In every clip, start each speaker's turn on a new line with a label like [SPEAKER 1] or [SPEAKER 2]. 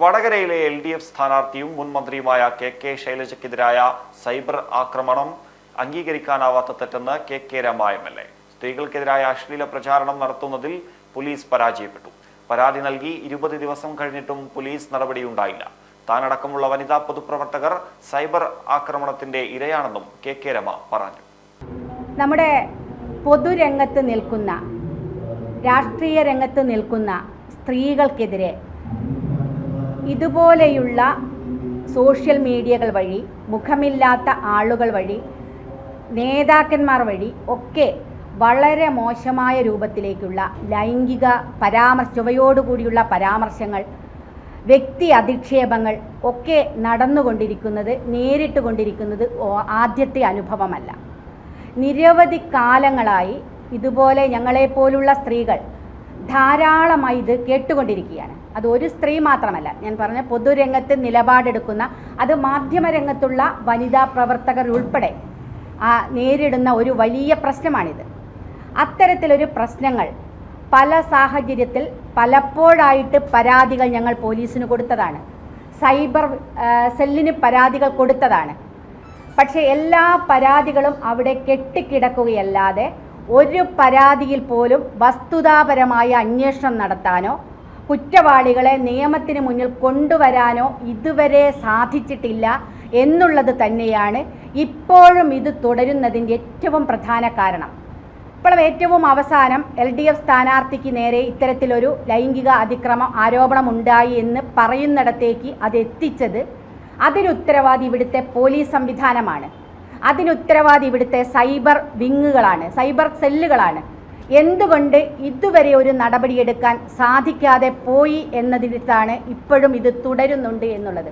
[SPEAKER 1] വടകരയിലെ L D F സ്ഥാനാർത്ഥിയും മുൻ മന്ത്രിയുമായ കെ കെ ശൈലജയ്ക്കെതിരായ സൈബർ ആക്രമണം അംഗീകരിക്കാനാവാത്ത തെറ്റെന്ന് K K Rema M L A. സ്ത്രീകൾക്കെതിരായ അശ്ലീല പ്രചാരണം നടത്തുന്നതിൽ പോലീസ് പരാജയപ്പെട്ടു. പരാതി നൽകി ഇരുപത് ദിവസം കഴിഞ്ഞിട്ടും പോലീസ് നടപടിയുണ്ടായില്ല. താനടക്കമുള്ള വനിതാ പൊതുപ്രവർത്തകർ സൈബർ ആക്രമണത്തിന്റെ ഇരയാണെന്നും കെ കെ രമ പറഞ്ഞു.
[SPEAKER 2] നമ്മുടെ പൊതുരംഗത്ത് നിൽക്കുന്ന രാഷ്ട്രീയ രംഗത്ത് നിൽക്കുന്ന സ്ത്രീകൾക്കെതിരെ ഇതുപോലെയുള്ള സോഷ്യൽ മീഡിയകൾ വഴി മുഖമില്ലാത്ത ആളുകൾ വഴി നേതാക്കന്മാർ വഴി ഒക്കെ വളരെ മോശമായ രൂപത്തിലേക്കുള്ള ലൈംഗിക പരാമർശ ചുവയോടുകൂടിയുള്ള പരാമർശങ്ങൾ വ്യക്തി അധിക്ഷേപങ്ങൾ ഒക്കെ നടന്നുകൊണ്ടിരിക്കുന്നത് നേരിട്ട് കൊണ്ടിരിക്കുന്നത് ആദ്യത്തെ അനുഭവമല്ല. നിരവധി കാലങ്ങളായി ഇതുപോലെ ഞങ്ങളെപ്പോലുള്ള സ്ത്രീകൾ ധാരാളമായി ഇത് കേട്ടുകൊണ്ടിരിക്കുകയാണ്. അത് ഒരു സ്ത്രീ മാത്രമല്ല. ഞാൻ പറഞ്ഞ പൊതുരംഗത്ത് നിലപാടെടുക്കുന്ന അത് മാധ്യമരംഗത്തുള്ള വനിതാ പ്രവർത്തകർ ഉൾപ്പെടെ ആ നേരിടുന്ന ഒരു വലിയ പ്രശ്നമാണിത്. അത്തരത്തിലൊരു പ്രശ്നങ്ങൾ പല സാഹചര്യത്തിൽ പലപ്പോഴായിട്ട് പരാതികൾ ഞങ്ങൾ പോലീസിന് കൊടുത്തതാണ്. സൈബർ സെല്ലിന് പരാതികൾ കൊടുത്തതാണ്. പക്ഷേ എല്ലാ പരാതികളും അവിടെ കെട്ടിക്കിടക്കുകയല്ലാതെ ഒരു പരാതിയിൽ പോലും വസ്തുതാപരമായ അന്വേഷണം നടത്താനോ കുറ്റവാളികളെ നിയമത്തിന് മുന്നിൽ കൊണ്ടുവരാനോ ഇതുവരെ സാധിച്ചിട്ടില്ല എന്നുള്ളത് തന്നെയാണ് ഇപ്പോഴും ഇത് തുടരുന്നതിന്റെ ഏറ്റവും പ്രധാന കാരണം. ഇപ്പോൾ ഏറ്റവും അവസാനം എൽ ഡി എഫ് സ്ഥാനാർത്ഥിക്ക് നേരെ ഇത്തരത്തിലൊരു ലൈംഗിക അതിക്രമം ആരോപണം ഉണ്ടായി എന്ന് പറയുന്നിടത്തേക്ക് അത് എത്തിച്ചത് അതിനുത്തരവാദി ഇവിടുത്തെ പോലീസ് സംവിധാനമാണ്. അതിനുത്തരവാദി ഇവിടുത്തെ സൈബർ വിങ്ങുകളാണ് സൈബർ സെല്ലുകളാണ്. എന്തുകൊണ്ട് ഇതുവരെ ഒരു നടപടിയെടുക്കാൻ സാധിക്കാതെ പോയി എന്നതിലാണ് ഇപ്പോഴും ഇത് തുടരുന്നുണ്ട് എന്നുള്ളത്.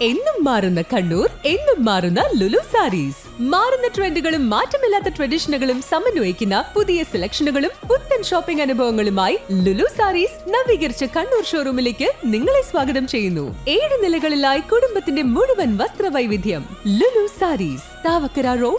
[SPEAKER 3] എന്നും മാറുന്ന കണ്ണൂർ എന്നും മാറുന്ന ലുലു സാരീസ്. മാറുന്ന ട്രെൻഡുകളും മാറ്റമില്ലാത്ത ട്രഡീഷനുകളും സമന്വയിക്കുന്ന പുതിയ സെലക്ഷനുകളും പുത്തൻ ഷോപ്പിംഗ് അനുഭവങ്ങളുമായി ലുലു സാരീസ് നവീകരിച്ച കണ്ണൂർ ഷോറൂമിലേക്ക് നിങ്ങളെ സ്വാഗതം ചെയ്യുന്നു. ഏഴ് നിലകളിലായി കുടുംബത്തിന്റെ മുഴുവൻ വസ്ത്രവൈവിധ്യം ലുലു സാരീസ്. താവക്കര റോഡ്